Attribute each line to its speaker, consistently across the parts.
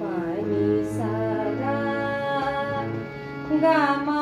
Speaker 1: पाणी साधा gamma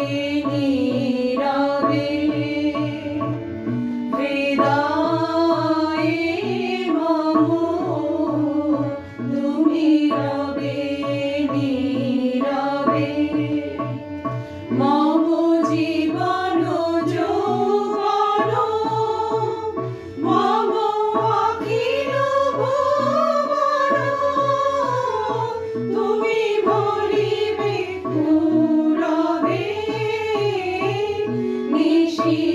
Speaker 1: she